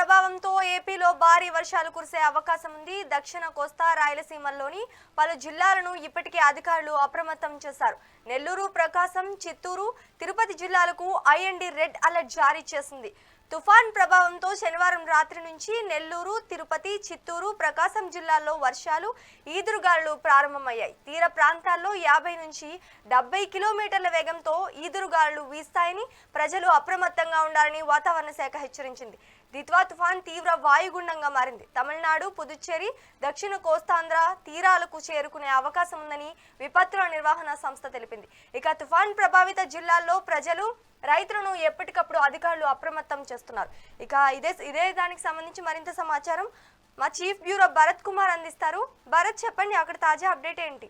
ప్రభావంతో ఏపీలో భారీ వర్షాలు కురిసే అవకాశం ఉంది. దక్షిణ కోస్తా రాయలసీమల్లోని పలు జిల్లాలను ఇప్పటికే అధికారులు అప్రమత్తం చేశారు. నెల్లూరు ప్రకాశం చిత్తూరు తిరుపతి జిల్లాలకు ఐఎండి రెడ్ అలర్ట్ జారీ చేసింది. తుఫాన్ ప్రభావంతో శనివారం రాత్రి నుంచి నెల్లూరు తిరుపతి చిత్తూరు ప్రకాశం జిల్లాల్లో వర్షాలు ఈదురుగాలు ప్రారంభమయ్యాయి. తీర ప్రాంతాల్లో యాభై నుంచి డెబ్బై కిలోమీటర్ల వేగంతో ఈదురుగాలు వీస్తాయని ప్రజలు అప్రమత్తంగా ఉండాలని వాతావరణ శాఖ హెచ్చరించింది. దిత్వా తుఫాన్ తీవ్ర వాయుగుండంగా మారింది. తమిళనాడు పుదుచ్చేరి దక్షిణ కోస్తాంధ్ర తీరాలకు చేరుకునే అవకాశం ఉందని విపత్తుల నిర్వహణ సంస్థ తెలిపింది. ఇక తుఫాన్ ప్రభావిత జిల్లాల్లో ప్రజలు రైతులను ఎప్పటికప్పుడు అధికారులు అప్రమత్తం చేస్తున్నారు. ఇక ఇదే ఇదే దానికి సంబంధించి మరింత సమాచారం మా చీఫ్ బ్యూరో భరత్ కుమార్ అందిస్తారు. భరత్ చెప్పండి అక్కడ తాజా అప్డేట్ ఏంటి?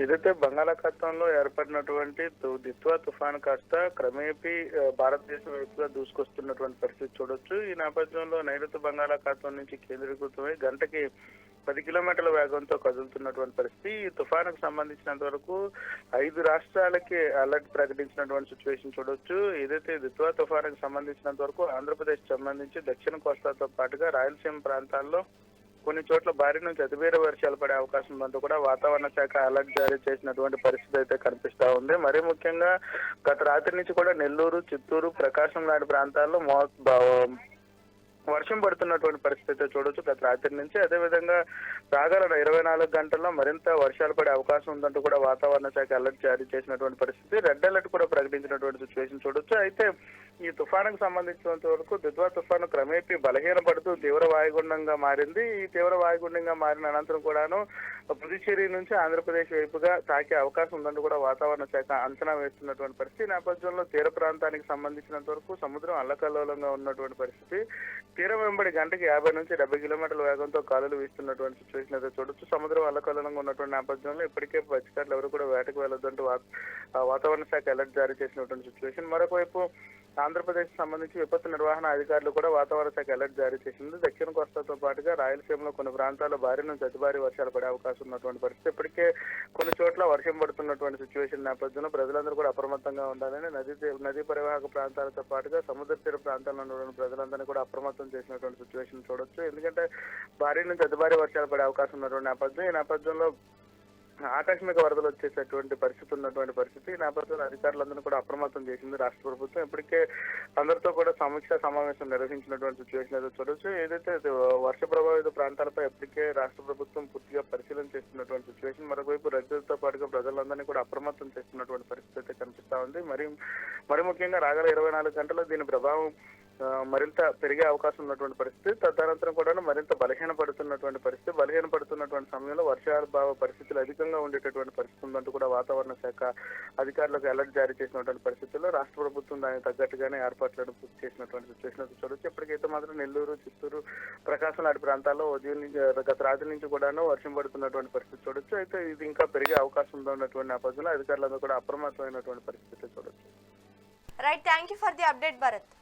ఏదైతే బంగాళాఖాతంలో ఏర్పడినటువంటి తు- దిత్వా తుఫాన్ కాస్త క్రమేపీ భారతదేశం వైపుగా దూసుకొస్తున్నటువంటి పరిస్థితి చూడొచ్చు. ఈ నేపథ్యంలో నైరుతి బంగాళాఖాతం నుంచి కేంద్రీకృతమై గంటకి పది కిలోమీటర్ల వేగంతో కదులుతున్నటువంటి పరిస్థితి. ఈ తుఫానుకు సంబంధించినంత వరకు ఐదు రాష్ట్రాలకి అలర్ట్ ప్రకటించినటువంటి సిచ్యువేషన్ చూడొచ్చు. ఏదైతే దిత్వా తుఫానుకు సంబంధించినంత వరకు ఆంధ్రప్రదేశ్ సంబంధించి దక్షిణ కోస్తాతో పాటుగా రాయలసీమ ప్రాంతాల్లో కొన్ని చోట్ల భారీ నుంచి అతివేర వర్షాలు పడే అవకాశం ఉందంటూ కూడా వాతావరణ శాఖ అలర్ట్ జారీ చేసినటువంటి పరిస్థితి అయితే కనిపిస్తా ఉంది. మరీ ముఖ్యంగా గత రాత్రి నుంచి కూడా నెల్లూరు చిత్తూరు ప్రకాశం లాంటి ప్రాంతాల్లో మో వర్షం పడుతున్నటువంటి పరిస్థితి చూడొచ్చు. గత రాత్రి నుంచి అదేవిధంగా రాగల ఇరవై నాలుగు గంటల్లో మరింత వర్షాలు పడే అవకాశం ఉందంటూ కూడా వాతావరణ శాఖ అలర్ట్ జారీ చేసినటువంటి పరిస్థితి. రెడ్ అలర్ట్ కూడా ప్రకటించినటువంటి సిచ్యువేషన్ చూడొచ్చు. అయితే ఈ తుఫానుకు సంబంధించినంత వరకు దిద్వా తుఫాను క్రమేపీ బలహీనపడుతూ తీవ్ర వాయుగుండంగా మారింది. ఈ తీవ్ర వాయుగుండంగా మారిన అనంతరం కూడాను పుదుచ్చేరి నుంచి ఆంధ్రప్రదేశ్ వైపుగా తాకే అవకాశం ఉందంటూ కూడా వాతావరణ శాఖ అంచనా వేస్తున్నటువంటి పరిస్థితి. నేపథ్యంలో తీర ప్రాంతానికి సంబంధించినంత వరకు సముద్రం అల్లకల్లోలంగా ఉన్నటువంటి పరిస్థితి. తీరం వెంబడి గంటకి యాభై నుంచి డెబ్బై కిలోమీటర్ల వేగంతో కాలులు వీస్తున్నటువంటి సిచ్యువేషన్ అయితే చూడొచ్చు. సముద్రం అల్లకల్లంగా ఉన్నటువంటి నేపథ్యంలో ఇప్పటికే మత్స్యకారులు ఎవరు కూడా వేటకు వెళ్ళొద్దంటూ వా- వాతావరణ శాఖ అలర్ట్ జారీ చేసినటువంటి సిచ్యువేషన్ మరొకవైపు ఆంధ్రప్రదేశ్ సంబంధించి విపత్తు నిర్వహణ అధికారులు కూడా వాతావరణ శాఖ అలర్ట్ జారీ చేసింది. దక్షిణ కోస్తాతో పాటుగా రాయలసీమలో కొన్ని ప్రాంతాల్లో భారీ నుంచి అతి భారీ వర్షాలు పడే అవకాశం ఉన్నటువంటి పరిస్థితి. ఇప్పటికే కొన్ని చోట్ల వర్షం పడుతున్నటువంటి సిచ్యువేషన్ నేపథ్యంలో ప్రజలందరూ కూడా అప్రమత్తంగా ఉండాలని నదీ నదీ పరివాహక ప్రాంతాలతో పాటుగా సముద్ర తీర ప్రాంతాల్లో ఉన్నటువంటి ప్రజలందరినీ కూడా అప్రమత్తం చేసినటువంటి సిచ్యువేషన్ చూడొచ్చు. ఎందుకంటే భారీ నుంచి అతి భారీ వర్షాలు పడే అవకాశం ఉన్నటువంటి నేపథ్యం ఈ నేపథ్యంలో ఆకస్మిక వరదలు వచ్చేసేటువంటి పరిస్థితి ఉన్నటువంటి పరిస్థితి ఈ నేపథ్యంలో అధికారులందరూ కూడా అప్రమత్తం చేసింది రాష్ట్ర ప్రభుత్వం. ఇప్పటికే అందరితో కూడా సమీక్ష సమావేశం నిర్వహించినటువంటి సిచ్యువేషన్ అయితే చూడొచ్చు. ఏదైతే వర్ష ప్రభావిత ప్రాంతాలపై ఇప్పటికే రాష్ట్ర ప్రభుత్వం పూర్తిగా పరిశీలన చేస్తున్నటువంటి సిచ్యువేషన్ మరొకవైపు రైతులతో పాటుగా ప్రజలందరినీ కూడా అప్రమత్తం చేస్తున్నటువంటి పరిస్థితి అయితే కనిపిస్తా ఉంది. మరి మరి ముఖ్యంగా రాగల ఇరవై నాలుగు గంటల్లో దీని ప్రభావం మరింత పెరిగే అవకాశం ఉన్నటువంటి పరిస్థితి. తదనంతరం కూడా మరింత బలహీన పడుతున్నటువంటి పరిస్థితి. బలహీన పడుతున్నటువంటి సమయంలో వర్షాభావ పరిస్థితులు అధికంగా ఉండేటటువంటి పరిస్థితి ఉందంటూ కూడా వాతావరణ శాఖ అధికారులకు అలర్ట్ జారీ చేసినటువంటి పరిస్థితుల్లో రాష్ట్ర ప్రభుత్వం దానికి తగ్గట్టుగానే ఏర్పాట్లను పూర్తి చేసినటువంటి సిచ్యువేషన్ చూడవచ్చు ఇప్పటికైతే మాత్రం నెల్లూరు చిత్తూరు ప్రకాశం లాంటి ప్రాంతాల్లో ఉదయం నుంచి గత రాత్రి నుంచి కూడాను వర్షం పడుతున్నటువంటి పరిస్థితి చూడొచ్చు. అయితే ఇది ఇంకా పెరిగే అవకాశం ఉన్నటువంటి నేపథ్యంలో అధికారులందరూ కూడా అప్రమత్తమైనటువంటి పరిస్థితి చూడొచ్చు. Right thank you for the update Bharat